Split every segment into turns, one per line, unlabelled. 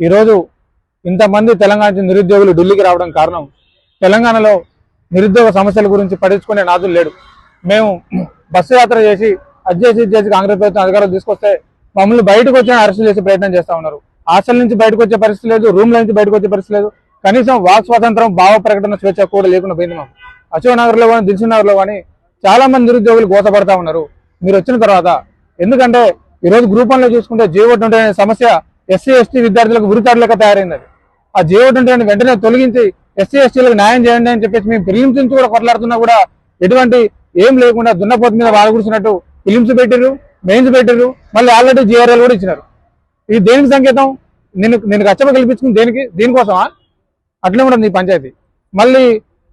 ఈరోజు ఇంతమంది తెలంగాణ నుంచి నిరుద్యోగులు ఢిల్లీకి రావడం కారణం తెలంగాణలో నిరుద్యోగ సమస్యల గురించి పట్టించుకునే నాదులు లేడు. మేము బస్సు యాత్ర చేసి అది చేసి కాంగ్రెస్ ప్రభుత్వం అధికారులు తీసుకొస్తే మమ్మల్ని బయటకు వచ్చిన అరెస్ట్ చేసే ప్రయత్నం చేస్తా ఉన్నారు. హాస్టల్ నుంచి బయటకు వచ్చే పరిస్థితి లేదు రూమ్ నుంచి బయటకు వచ్చే పరిస్థితి లేదు. కనీసం వాక్ స్వాతంత్రం భావ ప్రకటన స్వేచ్ఛ కూడా లేకుండా పోయింది మాకు. అశోక్ నగర్లో కానీ దిల్సుఖ్ కానీ చాలా మంది నిరుద్యోగులు గోసపడతా ఉన్నారు. మీరు వచ్చిన తర్వాత ఎందుకంటే ఈరోజు గ్రూప్ వన్లో చూసుకుంటే జీవో ఉండే సమస్య ఎస్సీ ఎస్టీ విద్యార్థులకు ఉరితాడులక తయారైంది ఆ జీవో ట్వంటీ వెంటనే తొలగించి ఎస్సీ ఎస్టీలకు న్యాయం చేయండి అని చెప్పేసి మేము ఫిలిమ్స్ నుంచి కూడా కొట్లాడుతున్నా కూడా ఎటువంటి ఏం లేకుండా దున్నపోతు మీద వాడు కూర్చున్నట్టు ఫిలిమ్స్ పెట్టారు మెయిన్స్ పెట్టారు మళ్ళీ ఆల్రెడీ జీఆర్ఎల్ కూడా ఇచ్చినారు. ఇది దేనికి సంకేతం? నేను నేను కచ్చప కల్పించుకుని దేనికి దీనికోసమా? అట్లే ఉండదు నీ పంచాయతీ. మళ్ళీ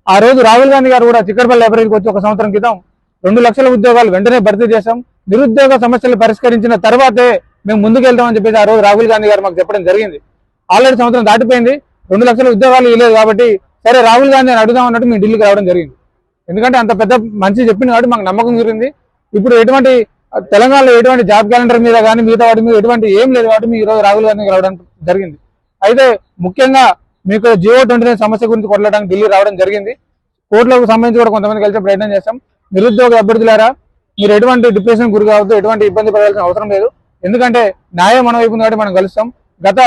ఆ రోజు రాహుల్ గాంధీ గారు కూడా చిక్కడపల్లి లైబ్రరీకి వచ్చి ఒక సంవత్సరం క్రితం రెండు లక్షల ఉద్యోగాలు వెంటనే భర్తీ చేశాం. నిరుద్యోగ సమస్యలు పరిష్కరించిన తర్వాతే మేము ముందుకు వెళ్తామని చెప్పేసి ఆ రోజు రాహుల్ గాంధీ గారు మాకు చెప్పడం జరిగింది. ఆల్రెడీ సంవత్సరం దాటిపోయింది. రెండు లక్షల ఉద్యోగాలు ఇవ్వలేదు కాబట్టి సరే రాహుల్ గాంధీ అని అడుగుదాం అన్నట్టు మేము ఢిల్లీకి రావడం జరిగింది. ఎందుకంటే అంత పెద్ద మంచి చెప్పింది కాబట్టి మాకు నమ్మకం జరిగింది ఇప్పుడు ఎటువంటి తెలంగాణలో ఎటువంటి జాబ్ క్యాలెండర్ మీద కానీ మిగతా వాటి మీద ఎటువంటి ఏం లేదు కాబట్టి మీ ఈరోజు రాహుల్ గాంధీ రావడం జరిగింది. అయితే ముఖ్యంగా మీకు జియో ట్వంటీ సమస్య గురించి కొట్లాడడానికి ఢిల్లీ రావడం జరిగింది. కోర్టులకు సంబంధించి కూడా కొంతమంది కలిసే ప్రయత్నం చేస్తాం నిరుద్యోగ అభ్యర్థులారా మీరు ఎటువంటి డిప్రెషన్ గురి కావద్దు ఎటువంటి ఇబ్బంది పడాల్సిన అవసరం లేదు. ఎందుకంటే న్యాయం మన వైపు ఉంది కాబట్టి మనం కలుస్తాం గత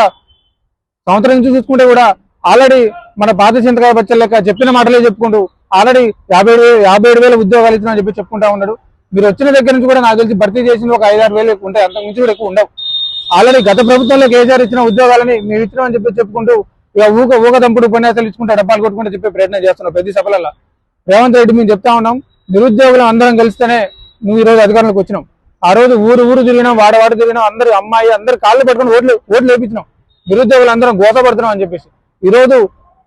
సంవత్సరం నుంచి చూసుకుంటే కూడా ఆల్రెడీ మన పాత చింతకాయ బచ్చల లెక్క చెప్పిన మాటలే చెప్పుకుంటూ ఆల్రెడీ యాభై ఏడు యాభై ఏడు వేల ఉద్యోగాలు ఇచ్చినా చెప్పి చెప్పుకుంటా ఉన్నాడు. మీరు వచ్చిన దగ్గర నుంచి కూడా నాకు తెలిసి భర్తీ చేసిన ఒక ఐదారు వేలు ఎక్కువ ఉంటాయి. అంతకు కూడా ఎక్కువ ఉండవు. ఆల్రెడీ గత ప్రభుత్వంలో కేసీఆర్ ఇచ్చిన ఉద్యోగాలని మేము ఇచ్చినామని చెప్పి చెప్పుకుంటూ ఇక ఊక ఊక దంపుడు ఉపన్యాసాలు ఇచ్చుకుంటే డబ్బాలు కొట్టుకుంటూ చెప్పే ప్రయత్నం చేస్తున్నాం ప్రతి సభలలో రేవంత్ రెడ్డి మేము చెప్తా ఉన్నాం నిరుద్యోగులు అందరం కలిస్తేనే నువ్వు ఈరోజు అధికారంలోకి వచ్చినాం ఆ రోజు ఊరు ఊరు తిరిగినాం వాడవాడు తిరిగినాం అందరు అమ్మాయి అందరు కాళ్ళు పట్టుకుని ఓట్లు ఓట్లు వేపించినాం. నిరుద్యోగులు అందరం గోసపడుతున్నాం అని చెప్పేసి. ఈ రోజు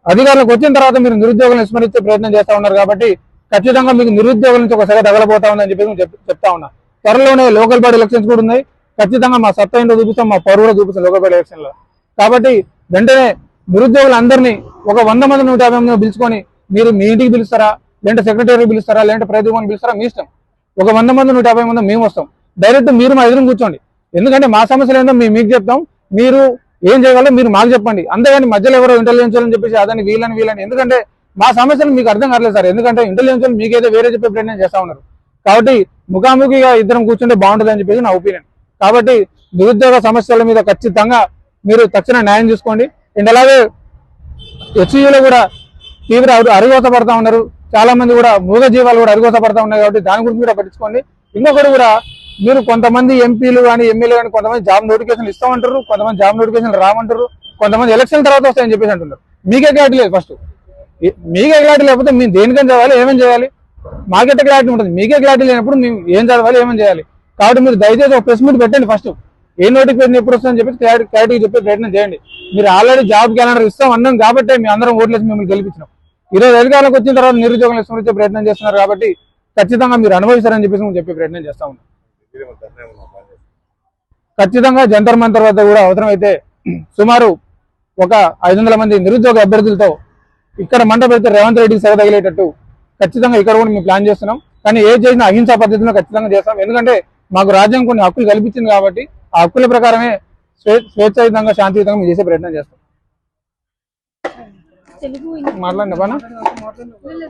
అధికారులకు వచ్చిన తర్వాత మీరు నిరుద్యోగులను విస్మరించే ప్రయత్నం చేస్తా ఉన్నారు కాబట్టి ఖచ్చితంగా మీకు నిరుద్యోగుల నుంచి ఒక సెగ తగలబోతా ఉందని చెప్పేసి చెప్తా ఉన్నా. త్వరలోనే లోకల్ బాడీ ఎలక్షన్స్ కూడా ఉన్నాయి. ఖచ్చితంగా మా సత్తా ఏంటో చూపిస్తాం మా పరువు కూడా చూపిస్తాం లోకల్ బాడీ ఎలక్షన్లో. కాబట్టి వెంటనే నిరుద్యోగులందరినీ ఒక వంద మంది నూట యాభై మంది పిలుచుకొని మీరు మీ ఇంటికి పిలుస్తారా లేదంటే సెక్రటరీ పిలుస్తారా లేదంటే ప్రతిభని పిలుస్తారా మీ ఇష్టం. ఒక వంద మంది నూట యాభై మంది మేము వస్తాం. డైరెక్ట్ మీరు మా ఎదురు కూర్చోండి. ఎందుకంటే మా సమస్యలు ఏంటో మేము మీకు చెప్తాం. మీరు ఏం చేయగలరో మీరు మాకు చెప్పండి. అంతేగాని మధ్యలో ఎవరో ఇంటెలిజెన్స్ అని చెప్పేసి అదని వీళ్ళని వీళ్ళని ఎందుకంటే మా సమస్యలు మీకు అర్థం కావట్లేదు సార్. ఎందుకంటే ఇంటెలిజెన్స్ మీకైతే వేరే చెప్పే ప్రయత్నం చేస్తా ఉన్నారు. కాబట్టి ముఖాముఖిగా ఇద్దరం కూర్చుంటే బాగుంటుంది అని చెప్పేసి నా ఒపీనియన్ కాబట్టి నిరుద్యోగ సమస్యల మీద ఖచ్చితంగా మీరు తక్షణ న్యాయం చూసుకోండి అండ్ అలాగే హెచ్ఈలో కూడా తీవ్ర అరు- పడతా ఉన్నారు. చాలా మంది కూడా మూగ జీవాలు కూడా అరుగోస పడతా ఉన్నాయి కాబట్టి దాని గురించి కూడా పట్టించుకోండి. ఇంకొకటి కూడా మీరు కొంతమంది ఎంపీలు కానీ ఎమ్మెల్యే కానీ కొంతమంది జాబ్ నోటిఫికేషన్ ఇస్తామంటారు కొంతమంది జాబ్ నోటిఫికేషన్ రామంటారు కొంతమంది ఎలక్షన్ తర్వాత వస్తాయని చెప్పేసి అంటున్నారు. మీకే క్లారిటీ లేదు ఫస్ట్ మీకే క్లారిటీ లేకపోతే మేము దేనికని చదవాలి ఏమేమి చేయాలి మాకెట్ట క్లారిటీ ఉంటుంది. మీకే క్లారిటీ లేనప్పుడు మేము ఏం చదవాలి ఏమేమి చేయాలి? కాబట్టి మీరు దయచేసి ఒక ప్రెస్ మీట్ పెట్టండి ఫస్ట్ ఏ నోటిఫికేషన్ ఎప్పుడు వస్తుందని చెప్పి క్లారిటీ క్లారిటీ చెప్పే ప్రయత్నం చేయండి. మీరు ఆల్రెడీ జాబ్ క్యాలెండర్ ఇస్తాం అన్నాం కాబట్టి మీ అందరం ఓట్లేసి మిమ్మల్ని గెలిపించినాం. ఈరోజు అధికారంలోకి వచ్చిన తర్వాత నిరుద్యోగం విస్మరించే ప్రయత్నం చేస్తున్నారు కాబట్టి ఖచ్చితంగా మీరు అనుభవిస్తారని చెప్పేసి మేము చెప్పే ప్రయత్నం చేస్తా ఉన్నాం ఖచ్చితంగా జంతర్ మంతర్ వద్ద కూడా అవసరమైతే సుమారు ఒక ఐదు వందల మంది నిరుద్యోగ అభ్యర్థులతో ఇక్కడ మంట పెడితే రేవంత్ రెడ్డికి సేవ తగిలేటట్టు ఖచ్చితంగా ఇక్కడ కూడా మేము ప్లాన్ చేస్తున్నాం. కానీ ఏ చేసినా అహింసా పద్ధతిలో ఖచ్చితంగా చేస్తాం. ఎందుకంటే మాకు రాజ్యం కొన్ని హక్కులు కల్పించింది కాబట్టి ఆ హక్కుల ప్రకారమే స్వే స్వేచ్ఛాయుతంగా శాంతియుతంగా మేము చేసే ప్రయత్నం చేస్తాం.
తెలుగు
మాట్లాడండి బానా?